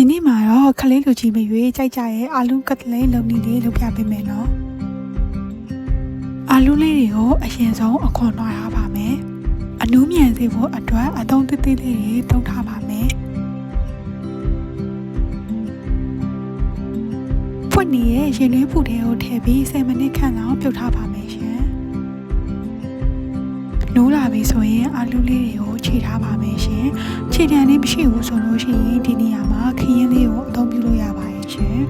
ဒီနေ့မှာတော့ခလေးလူကြီးမရွေးကြိုက်ကြရဲ့အာလူကတ်လေးလုံနီလေးလုပ်ပြပေးမယ်နော်အာလူလေးတွေကိုအရင်ဆုံးအခွန်လွှာထားပါမယ်အနူးမြန်စေဖို့အတွက်အသုံးသေးသေးလေးတွေတုံးထားပါမယ်ဖွင့်နေရဲ့ရင်သွေးပူတွေကိုထည့်ပြီး10မိနစ်ခန့်လောက်ပြုတ်ထားပါမယ်ရှင်နိုးလာပြီဆိုရင်အာလူလေးတွေကိုခြေထားပါမယ်ရှင် ခြေတံလေးမရှိဘူးဆိုလို့ရှိရင်ဒီနေရာမှာခရင်လေးကိုအသုံးပြုလို့ရပါတယ်ရှင်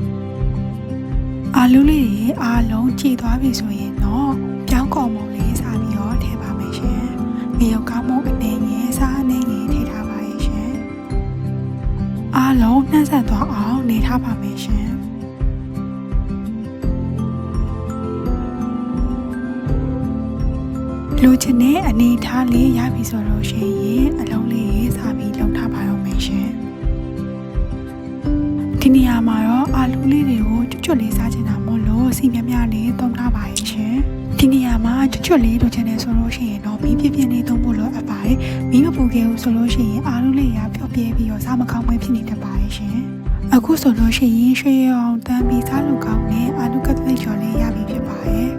အာလူလေးတွေအားလုံးကြည်သွားပြီဆိုရင်တော့ပြောင်းကောင်မုံလေးစားပြီးတော့ထည့်ပါမယ်ရှင်ငရုတ်ကောင်းမုံအနေငယ်စားအနေငယ်ထည့်ထားပါရဲ့ရှင်အားလုံးနှံ့ဆက်သွားအောင်နေထားပါမယ်ရှင်လူချင်တဲ့အနေထားလေးရပြီဆိုတော့ရှင်ရင်အလုံးလေးရေးစား ဒီနေရာမှာတော့အာလူလေးတွေကိုကျွတ်ကျွတ်လေးစားချင်တာမို့လို့စီမြမြလေးသုံးထားပါရဲ့ရှင်ဒီနေရာမှာကျွတ်ကျွတ်လေးလိုချင်တယ်ဆိုလို့ရှိရင်တော့မီးပြပြင်းလေးသုံးဖို့လိုအပ်ပါတယ်မီးမပူခဲ့ဘူးဆိုလို့ရှိရင်အာလူလေးရပျော့ပြဲပြီးတော့စားမကောင်းမွေးဖြစ်နေတတ်ပါရဲ့ရှင်အခုဆိုလို့ရှိရင်ရွှေရောင်တန်းပြီးစားလို့ကောင်းတဲ့အာလူကတ်လေးကျော်လေးရပြီဖြစ်ပါရဲ့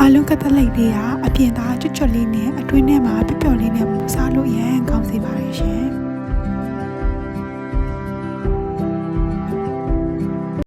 အာလူကတလိတ်လေးကအ ပြင်သားကျွတ်ကျွတ်လေးနဲ့အတွင်းထဲမှာပျော့ပျော့လေးနဲ့မူစားလို့ရန်ကောင်းစေပါရဲ့ရှင်။